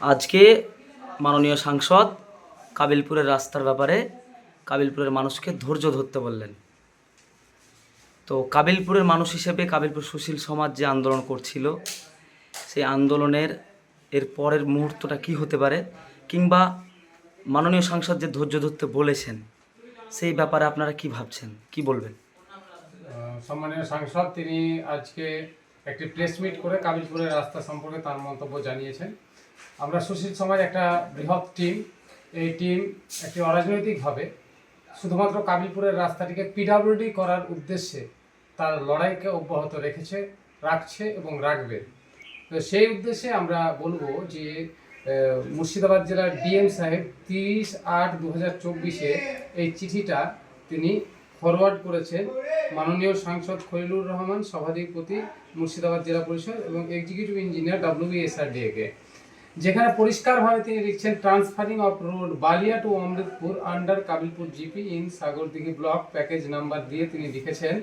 আজকে মাননীয় সাংসদ কাবিলপুরের রাস্তার ব্যাপারে কাবিলপুরের মানুষকে ধৈর্য ধরতে বললেন। তো কাবিলপুরের মানুষ হিসেবে কাবিলপুর সুশীল সমাজ যে আন্দোলন করছিল, সেই আন্দোলনের এর পরের মুহূর্তটা কি হতে পারে কিংবা মাননীয় সাংসদ যে ধৈর্য ধরতে বলেছেন, সেই ব্যাপারে আপনারা কি ভাবছেন? কি বলবেন? সম্মানীয় সাংসদ, তিনি আজকে একটি প্রেস মিট করে কাবিলপুরের রাস্তা সম্পর্কে তার মন্তব্য জানিয়েছেন। আমরা সুশীল সমাজ একটা বৃহৎ টিম এই টিম একটি অরাজনৈতিকভাবে শুধুমাত্র কাবিলপুরের রাস্তাটিকে পিডাব্লিউডি করার উদ্দেশ্যে তার লড়াইকে অব্যাহত রেখেছে, রাখছে এবং রাখবে। তো সেই উদ্দেশ্যে আমরা বলব যে মুর্শিদাবাদ জেলার ডিএম সাহেব তিরিশ আট দু হাজার চব্বিশে এই চিঠিটা তিনি ফরওয়ার্ড করেছেন মাননীয় সাংসদ খলিলুর রহমান, সভাধিপতি মুর্শিদাবাদ জেলা পরিষদ এবং এক্সিকিউটিভ ইঞ্জিনিয়ার ডাব্লিউবিএসআরডিএ কে। যেখানে পরিষ্কারভাবে তিনি লিখছেন transferring of road Balia to Amritpur under Kabilpur GP in Sagardighi block package number দিয়ে তিনি লিখেছেন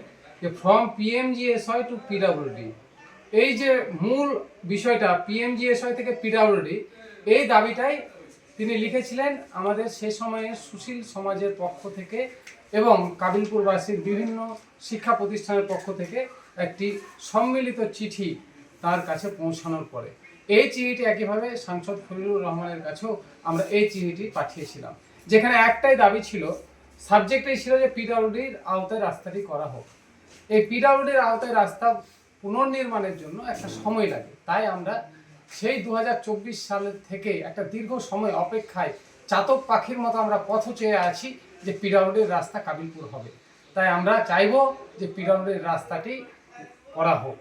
যে ফ্রম পিএমজিএসওয়াই টু পিডাব্লিউডি এই যে মূল বিষয়টা পিএমজিএসওয়াই থেকে পিডাব্লিউডি এই দাবিটাই তিনি লিখেছিলেন, আমাদের সে সময়ে সুশীল সমাজের পক্ষ থেকে এবং কাবিলপুরবাসীর বিভিন্ন শিক্ষা প্রতিষ্ঠানের পক্ষ থেকে একটি সম্মিলিত চিঠি তার কাছে পৌঁছানোর পরে। এই চিঠিটি একইভাবে সাংসদ খলিলুর রহমানের কাছেও আমরা এই চিঠিটি পাঠিয়েছিলাম, যেখানে একটাই দাবি ছিল, সাবজেক্টই ছিল যে পিডাব্লিউডির আওতায় রাস্তাটি করা হোক। এই পিডাব্লিউডির আওতায় রাস্তা পুনর্নির্মাণের জন্য একটা সময় লাগে, তাই আমরা সেই দুই হাজার চব্বিশ সালের থেকে একটা দীর্ঘ সময় অপেক্ষায় চাতক পাখির মতো আমরা পথ চেয়ে আছি যে পিডাউডের রাস্তা কাবিলপুর হবে। তাই আমরা চাইব যে পিডাউডের রাস্তাটি করা হোক।